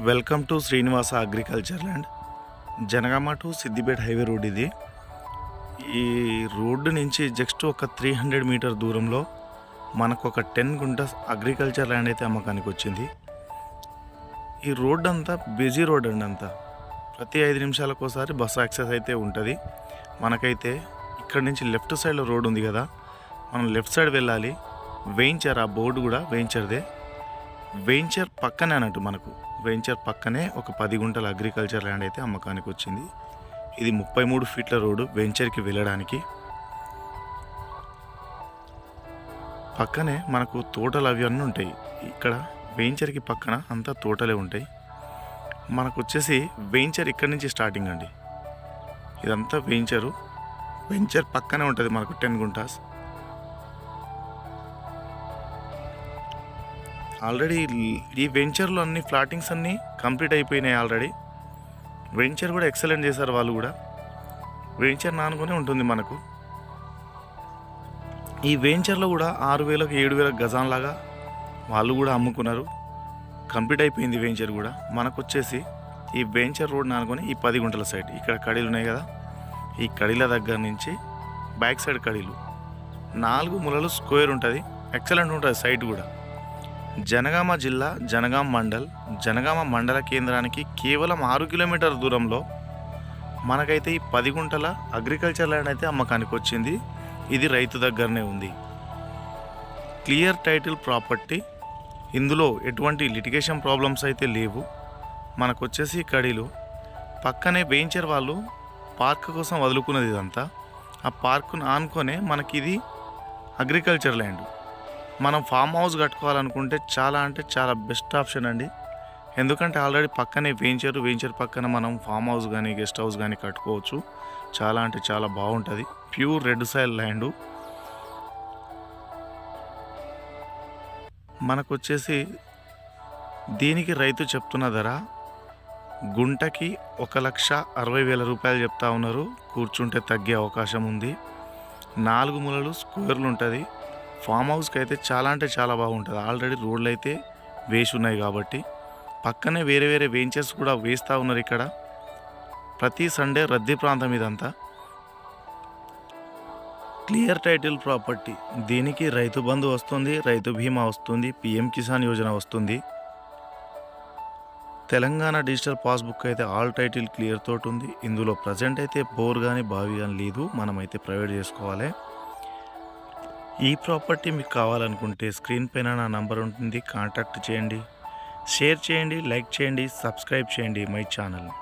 Welcome to Srinivasa agriculture land. Jangaon to Siddipet highway road ఇది. ఈ road నుంచి just ఒక త్రీ హండ్రెడ్ మీటర్ దూరంలో మనకు ఒక టెన్ గుంటస్ అగ్రికల్చర్ ల్యాండ్ అయితే అమ్మకానికి వచ్చింది. ఈ రోడ్ అంతా బిజీ రోడ్ అండి అంతా. ప్రతి ఐదు నిమిషాలకు ఒకసారి బస్సు యాక్సెస్ అయితే ఉంటుంది. మనకైతే ఇక్కడ నుంచి లెఫ్ట్ సైడ్లో రోడ్ ఉంది కదా మనం లెఫ్ట్ సైడ్ వెళ్ళాలి. వెయించర్ ఆ బోర్డు కూడా వెయించర్దే. వెయించర్ పక్కనే అన్నట్టు మనకు. వెంచర్ పక్కనే ఒక పది గుంటల అగ్రికల్చర్ ల్యాండ్ అయితే అమ్మకానికి వచ్చింది. ఇది ముప్పై మూడు ఫీట్ల రోడ్డు వెంచర్కి వెళ్ళడానికి. పక్కనే మనకు తోటలు అవి అన్నీ ఉంటాయి. ఇక్కడ వెంచర్కి పక్కన అంతా తోటలే ఉంటాయి. మనకు వచ్చేసి వెంచర్ ఇక్కడి నుంచి స్టార్టింగ్ అండి. ఇదంతా వెంచరు. వెంచర్ పక్కనే ఉంటుంది మనకు టెన్ గుంటాస్. ఆల్రెడీ ఈ వెంచర్లో అన్ని ఫ్లాటింగ్స్ అన్నీ కంప్లీట్ అయిపోయినాయి ఆల్రెడీ. వెంచర్ కూడా ఎక్సలెంట్ చేశారు వాళ్ళు కూడా. వెంచర్ నానుకునే ఉంటుంది మనకు. ఈ వెంచర్లో కూడా ఆరు వేలకు ఏడు వేలకు గజాన్లాగా వాళ్ళు కూడా అమ్ముకున్నారు. కంప్లీట్ అయిపోయింది వెంచర్ కూడా. మనకు వచ్చేసి ఈ వెంచర్ రోడ్ నానుకొని ఈ పది గుంటల సైడ్. ఇక్కడ కడీలు ఉన్నాయి కదా. ఈ కడీల దగ్గర నుంచి బ్యాక్ సైడ్ కడీలు. నాలుగు ములలు స్క్వేర్ ఉంటుంది. ఎక్సలెంట్ ఉంటుంది సైట్ కూడా. జనగామ జిల్లా జనగాం మండల్ జనగామ మండల కేంద్రానికి కేవలం ఆరు కిలోమీటర్ దూరంలో మనకైతే ఈ పది గుంటల అగ్రికల్చర్ ల్యాండ్ అయితే అమ్మకానికి వచ్చింది. ఇది రైతు దగ్గరనే ఉంది. క్లియర్ టైటిల్ ప్రాపర్టీ ఇందులో ఎటువంటి లిటిగేషన్ ప్రాబ్లమ్స్ అయితే లేవు. మనకు వచ్చేసి కడీలు. పక్కనే వెంచర్ వాళ్ళు. పార్క్ కోసం వదులుకున్నది ఇదంతా. ఆ పార్కును ఆనుకొనే మనకి ఇది అగ్రికల్చర్ ల్యాండ్ మనం ఫామ్ హౌస్ కట్టుకోవాలనుకుంటే చాలా అంటే చాలా బెస్ట్ ఆప్షన్ అండి. ఎందుకంటే ఆల్రెడీ పక్కనే వెంచర్ వెంచర్ పక్కన మనం ఫామ్ హౌస్ కానీ గెస్ట్ హౌస్ కానీ కట్టుకోవచ్చు. చాలా అంటే చాలా బాగుంటుంది. ప్యూర్ రెడ్ సాయిల్ ల్యాండ్ మనకు వచ్చేసి దీనికి రైతు చెప్తున్న ధర గుంటకి ఒక లక్ష అరవై వేల రూపాయలు చెప్తా ఉన్నారు. కూర్చుంటే తగ్గే అవకాశం ఉంది. నాలుగు మూలలు స్క్వేర్లు ఉంటుంది. ఫామ్ హౌస్కి అయితే చాలా అంటే చాలా బాగుంటుంది. ఆల్రెడీ రోడ్లు అయితే వేసి ఉన్నాయి కాబట్టి. పక్కనే వేరే వేరే వెంచర్స్ కూడా వేస్తూ ఉన్నారు ఇక్కడ. ప్రతి సండే రద్దీ ప్రాంతం ఇదంతా. Clear title property. దీనికి రైతు బంధు వస్తుంది రైతు బీమా వస్తుంది పిఎం కిసాన్ యోజన వస్తుంది. తెలంగాణ డిజిటల్ పాస్బుక్ అయితే ఆల్ టైటిల్ క్లియర్ తోటి ఉంది. ఇందులో ప్రజెంట్ అయితే బోర్ కానీ బావి కానీ లేదు. మనమైతే ప్రైవేట్ చేసుకోవాలి. ఈ ప్రాపర్టీ మీకు కావాలనుకుంటే స్క్రీన్ పైన నా నంబర్ ఉంటుంది కాంటాక్ట్ చేయండి. షేర్ చేయండి లైక్ చేయండి సబ్స్క్రైబ్ చేయండి మై ఛానల్ని.